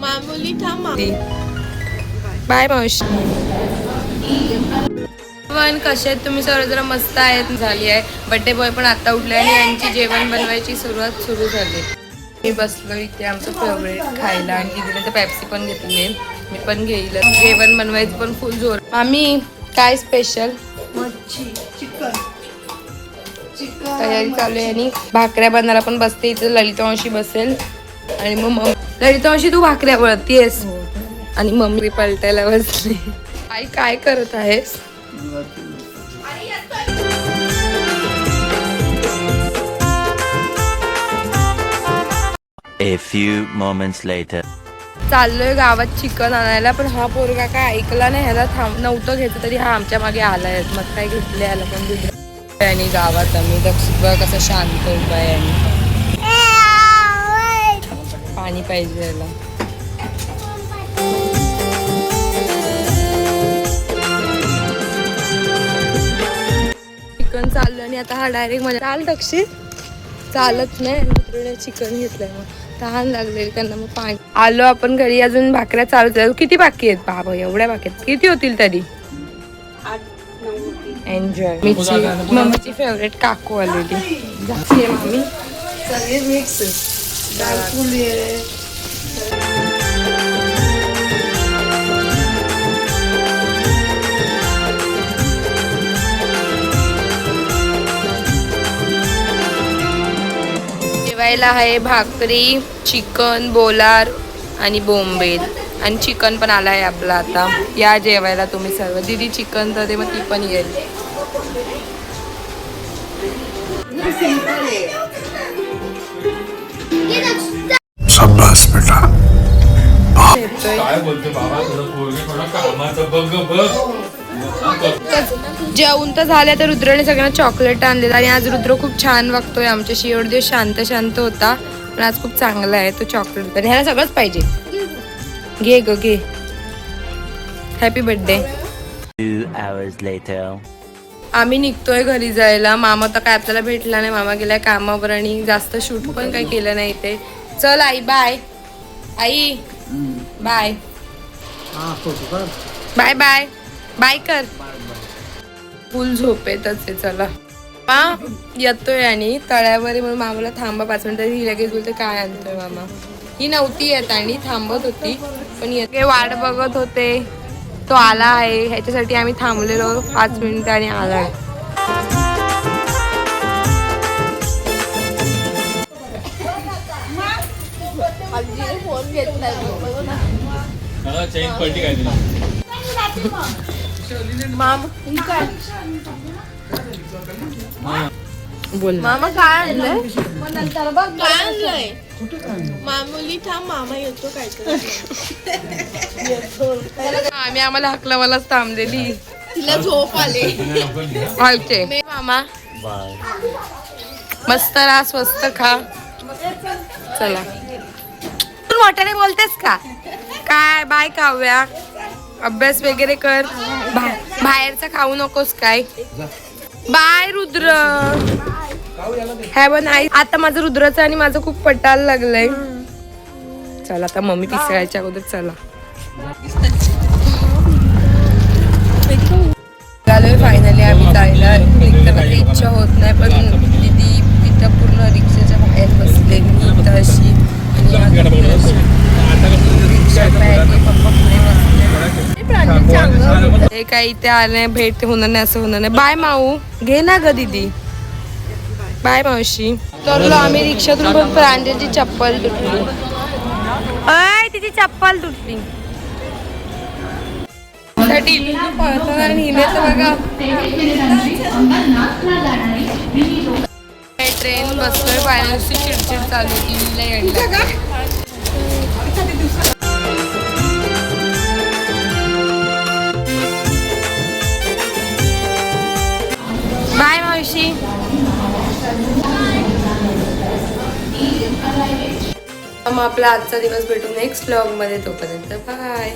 मामुली थांब बाय मावशी. पण कसे आहेत? तुम्ही सर्वजण मस्त आहेत. झाली आहे. बड्डे बॉय पण आता उठले आणि यांची जेवण बनवायची सुरुवात सुरू झाली. मी बसलो इथे आमचं फेवरेट खायला आणि तिकडे तर पॅप्सी पण घेतली. आहे मी पण घेईल. जेवण बनवायचं पण फुल जोर. आम्ही काय स्पेशल मच्छी चिकन. चिकन तयारी चालू आहे आणि भाकऱ्या बनायला पण बसते. इथे ललितांशी बसेल आणि मग ललितांशी तू भाकऱ्या वळतीयस? आणि मम्मी पलटायला बसली. आई काय करत आहेस? A few moments later. चाललोय गावात चिकन आणायला पण हा पोरगा काय ऐकला नाही ह्याला थांब नव्हतं घेतलं तरी हा आमच्या मागे आलाय. मग काय घेतले आला पण दुसरं आणि गावात आम्ही. दक्षिण बघ कसं शांत उभा आहे आणि. पाणी पाहिजे याला आणि आता हा डायरेक्ट मला चाल टक्षी चालत नाही. मित्राने चिकन घेतलंय मग. तहान लागलेली त्यांना मग पाणी. आलो आपण घरी अजून भाकऱ्या चालू आहेत. किती बाकी आहेत? बाबा एवढ्या बाकी आहेत. किती होतील तरी? एन्जॉय मिची मम्मीची फेवरेट काकू आलेली. जाते मामी सगळे मिक्स दालफुली आहे. जेवायला आहे भाकरी चिकन बोलार आणि बोंबेल. आणि चिकन पण आलं आहे आपलं आता. या जेवायला तुम्ही सर्व. दिदी चिकन तर दे मग ती पण येईल. बेटा. जेवून तर झाल्या तर रुद्रने सगळ्यांना चॉकलेट आणलेलं आणि आज रुद्र खूप छान वागतोय आमच्याशी. एवढे दिवस शांत शांत होता. पण आज खूप चांगला आहे तो चॉकलेट आणि ह्याला सगळंच पाहिजे. घे ग घे. Happy birthday. आम्ही निघतोय घरी जायला. मामा तर काय आपल्याला भेटला नाही. मामा गेलाय कामावर आणि जास्त शूट पण काही केलं नाही ते चल आई बाय आई बाय बाय बाय बाय कर. फुल झोपेतच आहे चला. हा येतोय आणि तळ्यावर आहे म्हणून मामाला थांबा पाच मिनिटं. ही लगेच बोलते काय आणतोय मामा? ही नव्हती येत आणि थांबत होती पण येते वाट बघत होते. तो आला आहे. ह्याच्यासाठी आम्ही थांबलेलो पाच मिनिटं आणि आलाय फोन घेतलाय मामा काय? बोल. मामा काय आणलंय? काय आणलंय? मामुली थांब मामा येतो काय आम्ही आम्हाला हकला मलाच थांबलेली. तिला झोप आले. मामा. मस्त राहा स्वस्त खा. चला. तू मोठ्याने बोलतेस का? काय बाय काव्या. अभ्यास वगैरे कर. बाहेरचं खाऊ नकोस काय. बाय रुद्र. हॅव नाही आता माझं रुद्राचं आणि माझं खूप पटायला लागलंय. चला आता मम्मी पिसळायच्या अगोदर चला. हे काय इथे आले भेट होणार नाही असं होणार नाही. बाय माऊ. घे ना ग दीदी. बाय मावशी. तरलो आम्ही रिक्षातून पण प्रांजलची चप्पल तुटली. अय तिची चप्पल तुटली. ट्रेन बसतोय फायनान्सची चिडचिड चालू टीव्हीला येणार मग आपला आजचा दिवस भेटू नेक्स्ट ब्लॉगमध्ये तोपर्यंत बाय